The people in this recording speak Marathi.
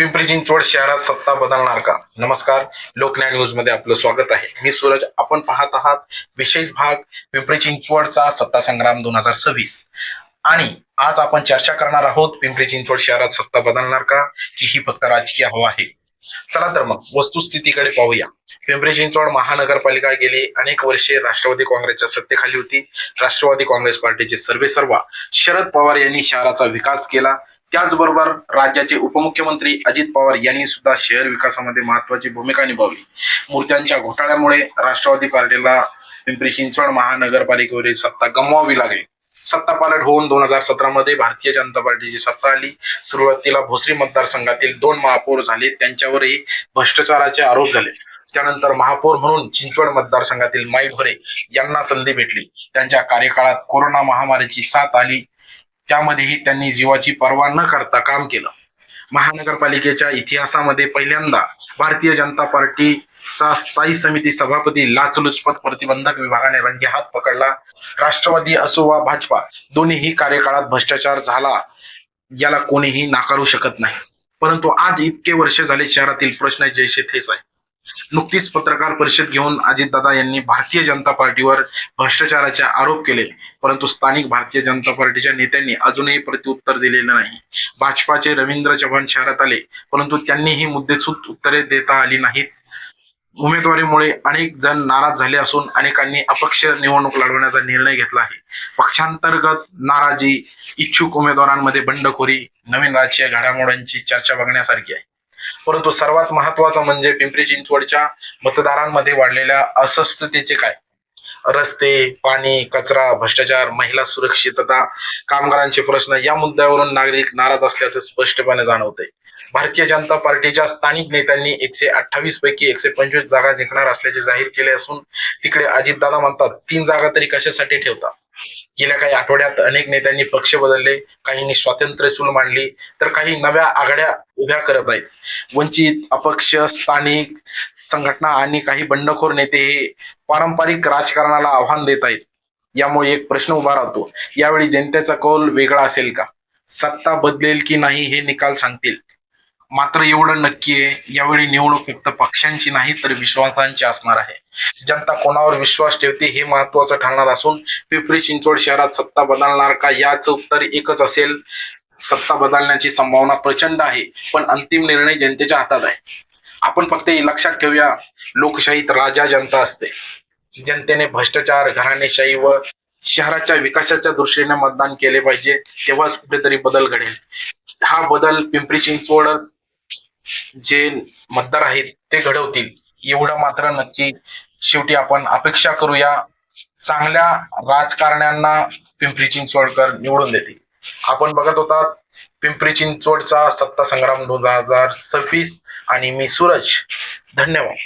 पिंपरी चिंचवड शहरात सत्ता बदलणार का? नमस्कार लोकन्याय न्यूजमध्ये आपलं स्वागत आहे. मी सूरज आपण पाहत आहात विशेष भाग पिंपरी चिंचवडचा सत्ता संग्राम दोन हजार सव्वीस. आणि आज आपण चर्चा करणार आहोत पिंपरी चिंचवड शहरात सत्ता बदलणार का? की ही फक्त राजकीय हवा आहे? चला तर मग वस्तुस्थितीकडे पाहूया. पिंपरी चिंचवड महानगरपालिका गेली अनेक वर्षे राष्ट्रवादी काँग्रेसच्या सत्तेखाली होती. राष्ट्रवादी काँग्रेस पार्टीचे सर्वे सर्वा शरद पवार यांनी शहराचा विकास केला. त्याचबरोबर राज्याचे उपमुख्यमंत्री अजित पवार यांनी सुद्धा शहर विकासामध्ये महत्वाची भूमिका निभावली. मूर्त्यांच्या घोटाळ्यामुळे राष्ट्रवादी पार्टीला पिंपरी चिंचवड महानगरपालिकेवरील सत्ता गमवावी लागली. सत्ता पालट होऊन दोन हजार सतरा मध्ये भारतीय जनता पार्टीची सत्ता आली. सुरुवातीला भोसरी मतदारसंघातील दोन महापौर झाले. त्यांच्यावरही भ्रष्टाचाराचे आरोप झाले. त्यानंतर महापौर म्हणून चिंचवड मतदारसंघातील माई भरे यांना संधी भेटली. त्यांच्या कार्यकाळात कोरोना महामारीची साथ आली. त्यामध्येही त्यांनी जीवाची पर्वा न करता काम केलं. महानगरपालिकेच्या इतिहासामध्ये पहिल्यांदा भारतीय जनता पार्टीचा स्थायी समिती सभापती लाचलुचपत प्रतिबंधक विभागाने रंगे हात पकडला. राष्ट्रवादी असो वा भाजपा दोन्हीही कार्यकाळात भ्रष्टाचार झाला याला कोणीही नाकारू शकत नाही. परंतु आज इतके वर्ष झाले शहरातील प्रश्न जैसे थेच आहे नुकतीच पत्रकार परिषद घेऊन अजितदादा यांनी भारतीय जनता पार्टीवर भ्रष्टाचाराचे आरोप केले. परंतु स्थानिक भारतीय जनता पार्टीच्या नेत्यांनी अजूनही प्रत्युत्तर दिलेलं नाही. भाजपाचे रवींद्र चव्हाण शहरात आले परंतु त्यांनी ही मुद्देसूद उत्तरे देता आली नाहीत. उमेदवारीमुळे अनेक जण नाराज झाले असून अनेकांनी अपक्ष निवडणूक लढवण्याचा निर्णय घेतला आहे. पक्षांतर्गत नाराजी इच्छुक उमेदवारांमध्ये बंडखोरी नवीन राजकीय घडामोडांची चर्चा बघण्यासारखी आहे. परंतु सर्वात महत्वाचं म्हणजे पिंपरी चिंचवडच्या मतदारांमध्ये वाढलेल्या अस्वस्थतेचे काय? रस्ते पाणी कचरा भ्रष्टाचार महिला सुरक्षितता कामगारांचे प्रश्न या मुद्द्यावरून नागरिक नाराज असल्याचे स्पष्टपणे जाणवते भारतीय जनता पार्टीच्या स्थानिक नेत्यांनी एकशे अठ्ठावीस पैकी एकशे पंचवीस जागा जिंकणार असल्याचे जाहीर केले असून तिकडे अजितदादा म्हणतात तीन जागा तरी कशासाठी ठेवता? गेल्या काही आठवड्यात अनेक नेत्यांनी पक्ष बदलले काहींनी स्वातंत्र्य चूल मांडली तर काही नव्या आघाड्या उभ्या करत आहेत. वंचित अपक्ष स्थानिक संघटना आणि काही बंडखोर नेते हे पारंपरिक राजकारणाला आव्हान देत आहेत. यामुळे एक प्रश्न उभा राहतो यावेळी जनतेचा कौल वेगळा असेल का? सत्ता बदलेल की नाही हे निकाल सांगतील. मात्र एवढं नक्की आहे. यावेळी निवडणूक फक्त पक्षांची नाही तर विश्वासांची असणार आहे. जनता कोणावर विश्वास ठेवते हे महत्वाचं ठरणार असून पिंपरी चिंचवड शहरात सत्ता बदलणार का याचं उत्तर एकच असेल. सत्ता बदलण्याची संभावना प्रचंड आहे पण अंतिम निर्णय जनतेच्या हातात आहे. आपण फक्त हे लक्षात ठेवूया लोकशाहीत राजा जनता असते. जनतेने भ्रष्टाचार घराणेशाही व शहराच्या विकासाच्या दृष्टीने मतदान केले पाहिजे तेव्हाच कुठेतरी बदल घडेल. हा बदल पिंपरी चिंचवड जे मतदार आहेत ते घडवतील. एवढं मात्र नक्की शेवटी आपण अपेक्षा करूया. चांगल्या राजकारण्यांना पिंपरी चिंचवडकर निवडून देतील. आपण बघत होता पिंपरी चिंचवडचा सत्ता संग्राम दोन हजार सव्वीस आणि मी सूरज. धन्यवाद.